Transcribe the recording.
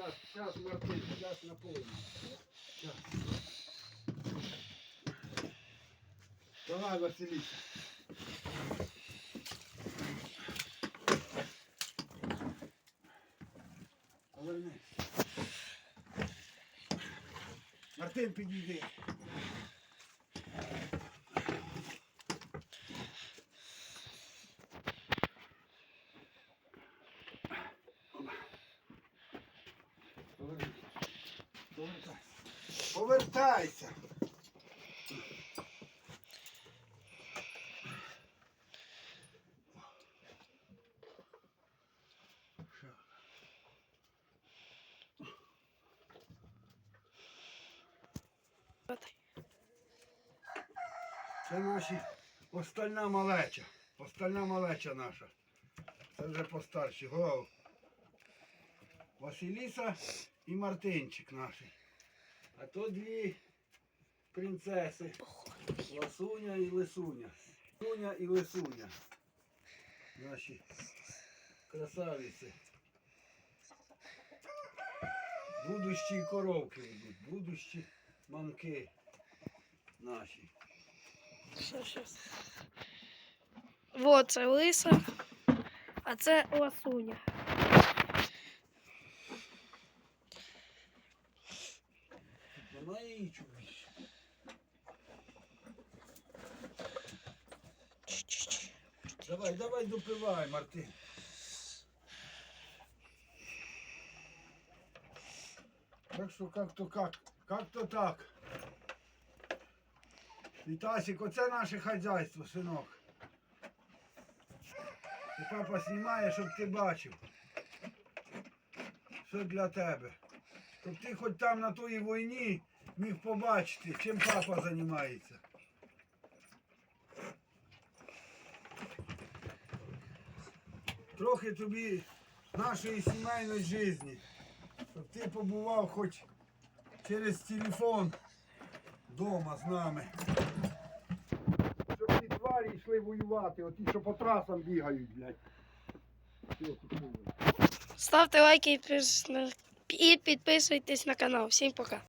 Сейчас, сейчас, Мартин, сейчас наполним. Сейчас. Давай, Василиса. Повернись. Мартин, підійди. Повертайся. Це наші остальна малеча. Остальна малеча наша. Це вже постарші. Го. Василіса і Мартинчик наш. А то дві принцеси. Ласуня і Лисуня. Лисуня і Лисуня. Наші красавиці. Будущі коровки будуть, будущі мамки наші. Що, щас. Вот це лиса, а це ласуня. Більше. Давай, давай допивай, Мартин. Так що как-то как, как-то так. Вітасик, оце наше хазяйство, синок. І папа знімає, щоб ти бачив. Все для тебе. Щоб ти хоч там на тій війні міг побачити, чим папа займається. Трохи тобі нашої сімейної житті. Щоб ти побував хоч через телефон вдома з нами. Щоб ті тварі йшли воювати, оті, що по трасам бігають, блядь. Ставте лайки і підписуйтесь на канал. Всім пока.